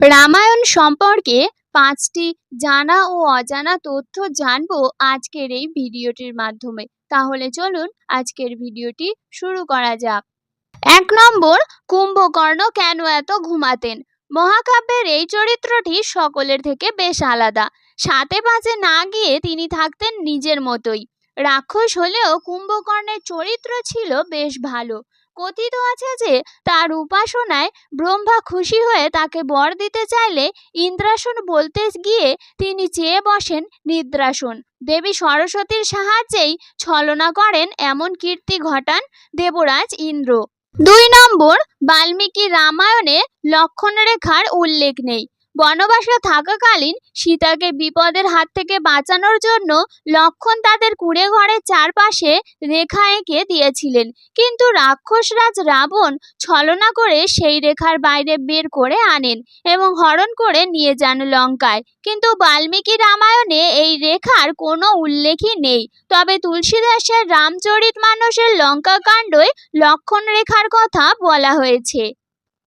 রামায়ণ সম্পর্কে পাঁচটি জানা ও অজানা তথ্য জানব আজকের এই ভিডিওটির মাধ্যমে। তাহলে চলুন আজকের ভিডিওটি শুরু করা যাক। এক নম্বর, কুম্ভকর্ণ কেন এত ঘুমাতেন? মহাকাব্যের এই চরিত্রটি সকলের থেকে বেশ আলাদা। সাথে পাঁচে না গিয়ে তিনি থাকতেন নিজের মতোই। রাক্ষস হলেও কুম্ভকর্ণের চরিত্র ছিল বেশ ভালো। কথিত আছে যে, তার উপাসনায় ব্রহ্মা খুশি হয়ে তাকে বর দিতে চাইলে ইন্দ্রাসন বলতে গিয়ে তিনি চেয়ে বসেন নিদ্রাসন। দেবী সরস্বতীর সাহায্যেই ছলনা করেন এমন কীর্তি ঘটান দেবরাজ ইন্দ্র। দুই নম্বর, বাল্মীকি রামায়ণে লক্ষণ রেখার উল্লেখ নেই। বনবাসে থাকাকালীন সীতাকে বিপদের হাত থেকে বাঁচানোর জন্য লক্ষণ তাদের কুড়ে ঘরের চারপাশে রেখা এঁকে দিয়েছিলেন। কিন্তু রাক্ষসরাজ রাবণ ছলনা করে সেই রেখার বাইরে বের করে আনেন এবং হরণ করে নিয়ে যান লঙ্কায়। কিন্তু বাল্মীকি রামায়ণে এই রেখার কোনো উল্লেখই নেই। তবে তুলসীদাসের রামচরিত মানসের লঙ্কা কাণ্ডই লক্ষণ রেখার কথা বলা হয়েছে।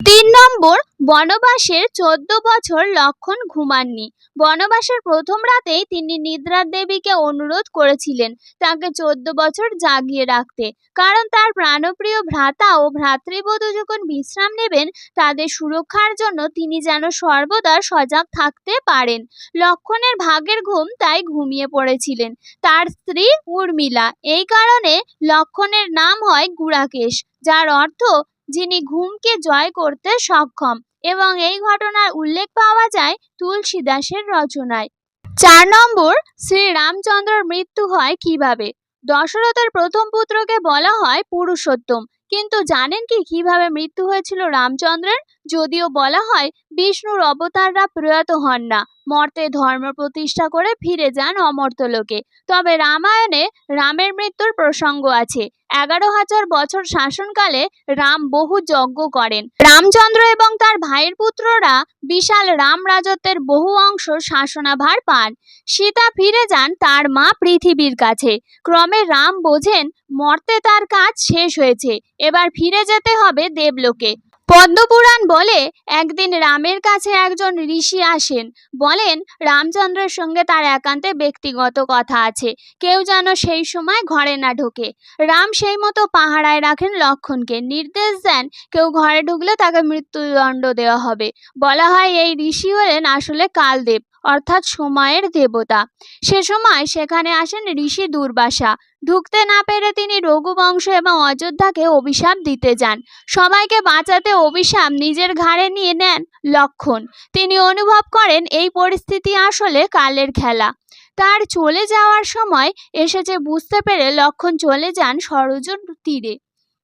তিন নম্বর, বনবাসের চোদ্দ বছর লক্ষণ ঘুমাননি। বনবাসের প্রথম রাতেই তিনি নিদ্রার দেবীকে অনুরোধ করেছিলেন তাকে চোদ্দ বছর জাগিয়ে রাখতে। কারণ তার প্রাণপ্রিয় ভ্রাতা ও ভ্রাতৃবধূ যখন বিশ্রাম নেবেন, তাদের সুরক্ষার জন্য তিনি যেন সর্বদা সজাগ থাকতে পারেন। লক্ষণের ভাগের ঘুম তাই ঘুমিয়ে পড়েছিলেন। তার স্ত্রী উর্মিলা। এই কারণে লক্ষণের নাম হয় গুড়াকেশ, যার অর্থ যিনি ঘুমকে জয় করতে সক্ষম এবং এই ঘটনার উল্লেখ পাওয়া যায় তুলসীদাসের রচনায়। চার নম্বর, শ্রী রামচন্দ্রর মৃত্যু হয় কীভাবে? দশরথের প্রথম পুত্রকে বলা হয় পুরুষোত্তম। কিন্তু জানেন কি কীভাবে মৃত্যু হয়েছিল রামচন্দ্রের? যদিও বলা হয়, বিষ্ণুর অবতাররা প্রয়াত হন না। মর্তে ধর্ম প্রতিষ্ঠা করে ফিরে যান অমর্ত্যলোকে তবে রামায়ণে রামের মৃত্যুর প্রসঙ্গ আছে। এগারো হাজার বছর শাসনকালে রাম বহু যজ্ঞ করেন। রামচন্দ্র এবং তার ভাইয়ের পুত্ররা বিশাল রাম রাজত্বের বহু অংশ শাসনাভার পান। সীতা ফিরে যান তার মা পৃথিবীর কাছে। ক্রমে রাম বোঝেন, মর্তে তার কাজ শেষ হয়েছে। এবার ফিরে যেতে হবে দেবলোকে। পদ্মপুরাণ বলে, একদিন রামের কাছে একজন ঋষি আসেন। বলেন, রামচন্দ্রের সঙ্গে তার একান্তে ব্যক্তিগত কথা আছে। কেউ যেন সেই সময় ঘরে না ঢোকে। রাম সেই মতো পাহারায় রাখেন লক্ষণকে। নির্দেশ দেন, কেউ ঘরে ঢুকলে তাকে মৃত্যুদণ্ড দেওয়া হবে। বলা হয়, এই ঋষি হলেন আসলে কালদেব। অর্থাৎ সময়ের দেবতা। সে সময় সেখানে আসেন ঋষি দুর্বাসা। ঢুকতে না পেরে তিনি রঘুবংশ এবং অযোধ্যাকে অভিশাপ দিতে যান। সবাইকে বাঁচাতে অভিশাপ নিজের ঘাড়ে নিয়ে নেন লক্ষণ। তিনি অনুভব করেন এই পরিস্থিতি আসলে কালের খেলা। তার চলে যাওয়ার সময় এসেছে বুঝতে পেরে লক্ষণ চলে যান সরজুর তীরে।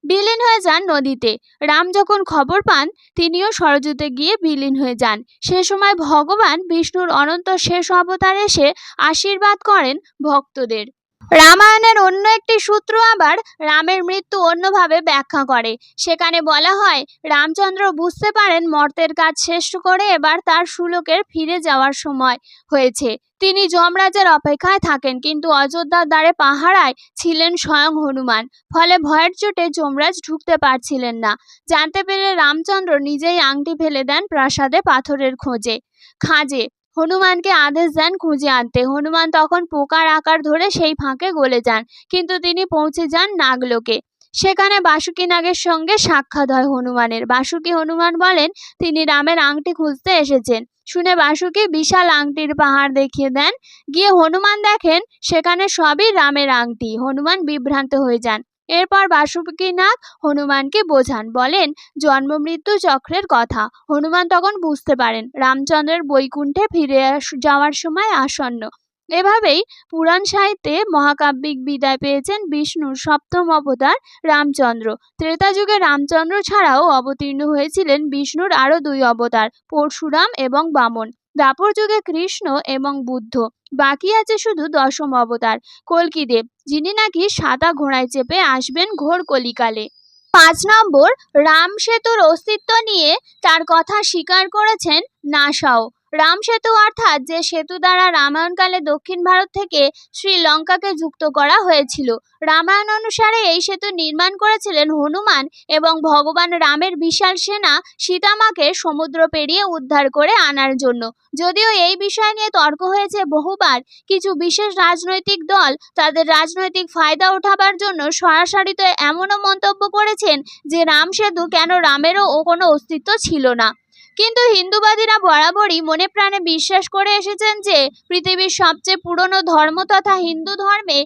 বিলীন হয়ে যান নদীতে। রাম যখন খবর পান, তিনিও সরযুতে গিয়ে বিলীন হয়ে যান। সে সময় ভগবান বিষ্ণুর অনন্ত শেষ অবতার এসে আশীর্বাদ করেন ভক্তদের। রামায়ণের অন্য একটি সূত্র আবার রামের মৃত্যু অন্যভাবে ব্যাখ্যা করে। সেখানে বলা হয়, রামচন্দ্র বুঝতে পারেন মর্তের কাজ শেষ করে এবার তার সুলোকের ফিরে যাওয়ার সময় হয়েছে। তিনি যমরাজের অপেক্ষায় থাকেন, কিন্তু অযোধ্যার দ্বারে পাহারায় ছিলেন স্বয়ং হনুমান। ফলে ভয়ের চোটে যমরাজ ঢুকতে পারছিলেন না। জানতে পেরে রামচন্দ্র নিজেই আংটি ফেলে দেন প্রাসাদে পাথরের খোঁজে। খাঁজে হনুমানকে আদেশ দেন খুঁজে আনতে। হনুমান তখন পোকার আকার ধরে সেই ফাঁকে গলে যান, কিন্তু তিনি পৌঁছে যান নাগলোকে। সেখানে বাসুকি নাগের সঙ্গে সাক্ষাৎ হয় হনুমানের। বাসুকি হনুমান বলেন, তিনি রামের আংটি খুঁজতে এসেছেন। শুনে বাসুকি বিশাল আংটির পাহাড় দেখিয়ে দেন। গিয়ে হনুমান দেখেন, সেখানে সবই রামের আংটি। হনুমান বিভ্রান্ত হয়ে যান। এরপর বাসুকিনাথ হনুমানকে বোঝান, বলেন, জন্ম মৃত্যু চক্রের কথা। হনুমান তখন বুঝতে পারেন, রামচন্দ্রের বৈকুণ্ঠে ফিরে যাওয়ার সময় আসন্ন। এভাবেই পুরাণ সাহিত্যে মহাকাব্যিক বিদায় পেয়েছেন বিষ্ণুর সপ্তম অবতার রামচন্দ্র। ত্রেতা যুগে রামচন্দ্র ছাড়াও অবতীর্ণ হয়েছিলেন বিষ্ণুর আরও দুই অবতার, পরশুরাম এবং বামন। দ্বাপর যুগে কৃষ্ণ এবং বুদ্ধ। বাকি আছে শুধু দশম অবতার, কলকিদেব, যিনি নাকি সাদা ঘোড়ায় চেপে আসবেন ঘোর কলিকালে। পাঁচ নম্বর রাম সেতুর অস্তিত্ব নিয়ে তার কথা স্বীকার করেছেন নাসাও। রাম সেতু অর্থাৎ যে সেতু দ্বারা রামায়ণকালে দক্ষিণ ভারত থেকে শ্রীলঙ্কাকে যুক্ত করা হয়েছিল। রামায়ণ অনুসারে এই সেতু নির্মাণ করেছিলেন হনুমান এবং ভগবান রামের বিশাল সেনা সীতামাকে সমুদ্র পেরিয়ে উদ্ধার করে আনার জন্য। যদিও এই বিষয় নিয়ে তর্ক হয়েছে বহুবার, কিছু বিশেষ রাজনৈতিক দল তাদের রাজনৈতিক ফায়দা ওঠাবার জন্য সরাসরি তো এমনও মন্তব্য করেছেন যে রাম সেতু কেন রামেরও ও কোনো অস্তিত্ব ছিল না। কিন্তু হিন্দুবাদীরা বরাবরই মনে প্রাণে বিশ্বাস করে এসেছেন যে পৃথিবীর সবচেয়ে পুরনো ধর্ম তথা হিন্দু ধর্মে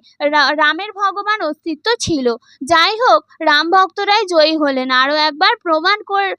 রামের ভগবান অস্তিত্ব ছিল। যাই হোক, রাম ভক্তরাই জয়ী হলেন। আরও একবার প্রমাণ কর-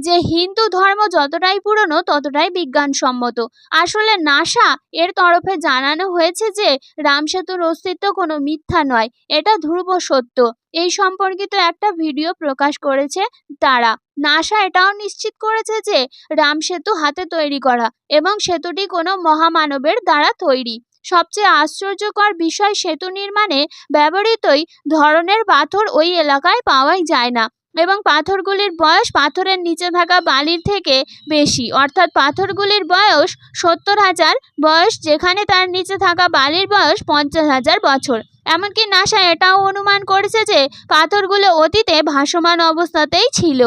যে হিন্দু ধর্ম যতটাই পুরনো, ততটাই বিজ্ঞানসম্মত। আসলে নাসা এর তরফে জানানো হয়েছে যে রাম সেতুর অস্তিত্ব কোনো মিথ্যা নয়, এটা ধ্রুব সত্য। এই সম্পর্কিত একটা ভিডিও প্রকাশ করেছে তারা। নাসা এটাও নিশ্চিত করেছে যে রাম সেতু হাতে তৈরি করা এবং সেতুটি কোনো মহামানবের দ্বারা তৈরি। সবচেয়ে আশ্চর্যকর বিষয় সেতু নির্মাণে ব্যবহৃতই ধরনের পাথর ওই এলাকায় পাওয়াই যায় না এবং পাথরগুলির বয়স পাথরের নিচে থাকা বালির থেকে বেশি। অর্থাৎ পাথরগুলির বয়স সত্তর হাজার, বয়স যেখানে তার নিচে থাকা বালির বয়স পঞ্চাশ হাজার বছর। এমনকি নাসা এটাও অনুমান করেছে যে পাথরগুলো অতীতে ভাসমান অবস্থাতেই ছিল।